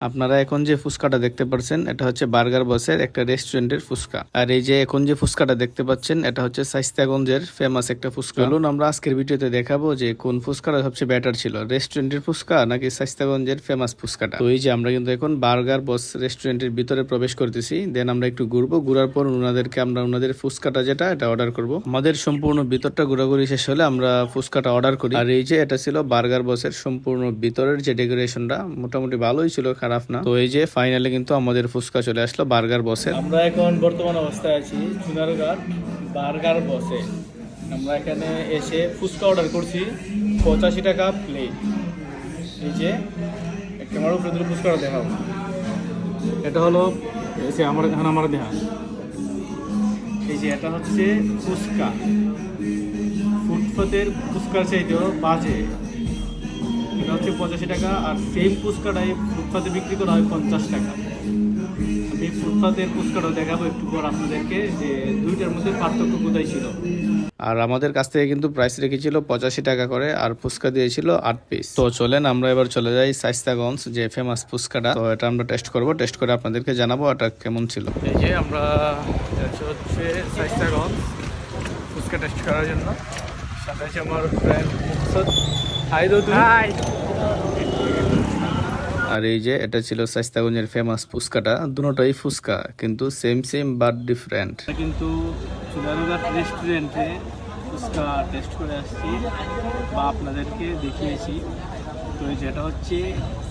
আপনারা এখন যে ফুচকাটা দেখতে পাচ্ছেন এটা হচ্ছে বার্গার বসের একটা রেস্টুরেন্টের ফুচকা। আর এই যে এখন যে ফুচকাটা দেখতে পাচ্ছেন, এটা হচ্ছে সাইস্তাগঞ্জের ফেমাস একটা ফুচকা। চলুন আমরা আজকের ভিডিওতে দেখাবো যে কোন ফুচকাটা সবচেয়ে বেটার ছিল, রেস্টুরেন্টের ফুচকা নাকি সাইস্তাগঞ্জের ফেমাস ফুচকাটা। তো এই যে আমরা কিন্তু এখন বার্গার বস রেস্টুরেন্টের ভিতরে প্রবেশ করতেছি দেন আমরা একটু ঘুরবো। ঘুরার পর ওনাদেরকে আমরা ওনাদের ফুচকাটা যেটা, এটা অর্ডার করব। আমাদের সম্পূর্ণ ভিতরটা ঘোরাঘুরি শেষ হলে আমরা ফুচকাটা অর্ডার করি। আর এই যে এটা ছিল বার্গার বসের সম্পূর্ণ ভিতরের যে ডেকোরেশনটা মোটামুটি ভালোই ছিল খারাপ না। তো এই যে ফাইনালে কিন্তু আমাদের ফুচকা চলে আসলো বার্গার বসে। আমরা এখন বর্তমান অবস্থায় আছি বার্গার বসে। আমরা এখানে এসে ফুচকা অর্ডার করছি পঁচাশি টাকা প্লেট এই যে ক্যামেরার উপরে দুটো ফুচকা দেখাও। এটা হলো এসে আমার এখন আমার দেখা এই যে এটা হচ্ছে ফুচকা। ফুটপাতের ফুচকার চাইতেও বাজে। এটা হচ্ছে পঁচাশি টাকা আর সেম ফুচকাটাই ফুটপাতে বিক্রি করা হয় পঞ্চাশ টাকা। আমি ফুটপাতের ফুচকাটা দেখাবো একটু পর আপনাদেরকে যে দুইটার মধ্যে পার্থক্য কোথায় ছিল। আর আমাদের কাছ থেকে কিন্তু প্রাইস রেখেছিল পঁচাশি টাকা করে আর ফুচকা দিয়েছিল আট পিস তো চলেন আমরা এবার চলে যাই সাইস্তাগঞ্জ যে ফেমাস ফুচকাটা। তো এটা আমরা টেস্ট করব টেস্ট করে আপনাদেরকে জানাব এটা কেমন ছিল। এই যে আমরা হচ্ছে সাইস্তাগঞ্জ ফুচকা টেস্ট করার জন্য। সাথে আছে আমার ফ্রেন্ড আর এই যে এটা ছিল সাইস্তাগঞ্জের ফেমাস ফুচকাটা। দুটোটাই ফুচকা কিন্তু সেম সেম বাট ডিফারেন্ট কিন্তু চুনারুঘাট রেস্টুরেন্টে ফুচকা টেস্ট করে আসছি বা আপনাদেরকে দেখিয়েছি। তো এই যেটা হচ্ছে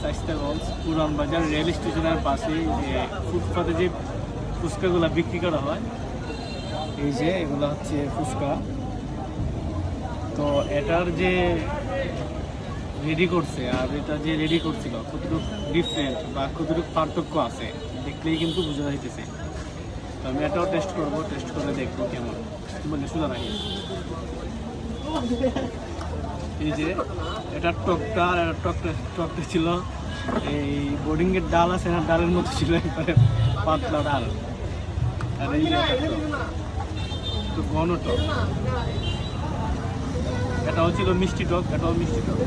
সাইস্তাগঞ্জ পুরান বাজার রেল স্টেশনের পাশে যে ফুটপাতে যে ফুচকাগুলো বিক্রি করা হয় এই যে এগুলো হচ্ছে ফুচকা। তো এটার যে রেডি করছে, আর এটা যে রেডি করছিল, কতটুকু ডিফারেন্ট বা কতটুকু পার্থক্য আছে, দেখলেই কিন্তু বোঝা যাইতেছে। তো আমি এটাও টেস্ট করব টেস্ট করে দেখব কেমন। বলে শোনা রাখি এই যে, এটা টকটা আর এটা টকটা টকটা ছিল এই বোর্ডিং এর ডাল আছে না, ডালের মতো ছিল একবারে পাতলা ডাল। আর এই টক। ঘন টক এটাও হচ্ছিল মিষ্টি টক এটাও মিষ্টি টক।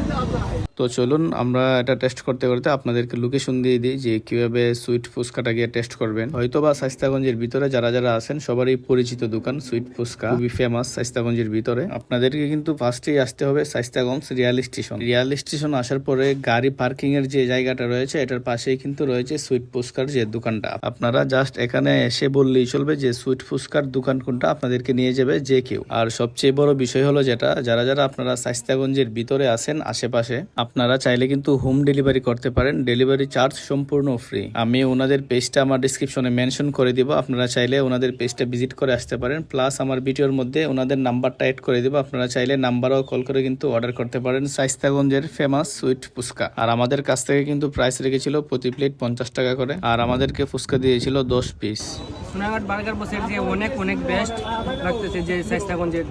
তো চলুন আমরা এটা টেস্ট করতে করতে আপনাদেরকে লোকেশন দিয়ে দিই যে কীভাবে সুইট ফুচকাটা গিয়ে টেস্ট করবেন। হয়তো বা সাইস্তাগঞ্জের ভিতরে যারা যারা আছেন, সবারই পরিচিত দোকান সুইট ফুচকা। খুবই ফেমাস সাইস্তাগঞ্জের ভিতরে। আপনাদেরকে কিন্তু ফার্স্টেই আসতে হবে Shaistaganj rail station rail station আসার পরে গাড়ি পার্কিং এর যে জায়গাটা রয়েছে, এটার পাশেই কিন্তু রয়েছে সুইট ফুচকার যে দোকানটা। আপনারা জাস্ট এখানে এসে বললেই চলবে যে সুইট ফুচকার দোকান কোনটা আপনাদেরকে নিয়ে যাবে যে কেউ। আর সবচেয়ে বড় বিষয় হলো যেটা, যারা যারা আপনারা সাইস্তাগঞ্জের ভিতরে আছেন, আশেপাশে আপনারা চাইলে কিন্তু হোম ডেলিভারি করতে পারেন। ডেলিভারি চার্জ সম্পূর্ণ ফ্রি। আমি ওনাদের পেজটা আমার ডিসক্রিপশনে মেনশন করে দিব। আপনারা চাইলে ওনাদের পেজটা ভিজিট করে আসতে পারেন। প্লাস আমার ভিডিওর মধ্যে ওনাদের নাম্বারটা অ্যাড করে দিব। আপনারা চাইলে নাম্বারও কল করে কিন্তু অর্ডার করতে পারেন। সাইস্তাগঞ্জের ফেমাস সুইট ফুচকা। আর আমাদের কাছ থেকে কিন্তু প্রাইস রেখেছিল প্রতি প্লেট পঞ্চাশ টাকা করে। আর আমাদেরকে ফুচকা দিয়েছিল দশ পিস সোনাঘাট বার্গার বসের যে অনেক অনেক বেস্ট লাগতেছে যে সাইস্তাগঞ্জের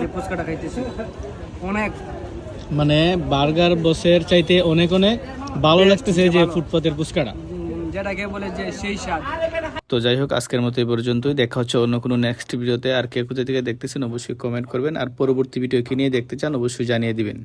যে ফুচকাটা খাইতেছি। অনেক। মানে বার্গার বসের চাইতে অনেক অনেক ভালো লাগতেছে যে ফুটপাতের ফুচকাটা। উম, যেটাকে বলে যে সেই স্বাদ। তো যাই হোক আজকের মতো এই পর্যন্তই। দেখা হচ্ছে অন্য কোনো নেক্সট ভিডিওতে আর কে কোথা থেকে দেখতেছেন অবশ্যই কমেন্ট করবেন। আর পরবর্তী ভিডিও কি নিয়ে দেখতে চান অবশ্যই জানিয়ে দিবেন।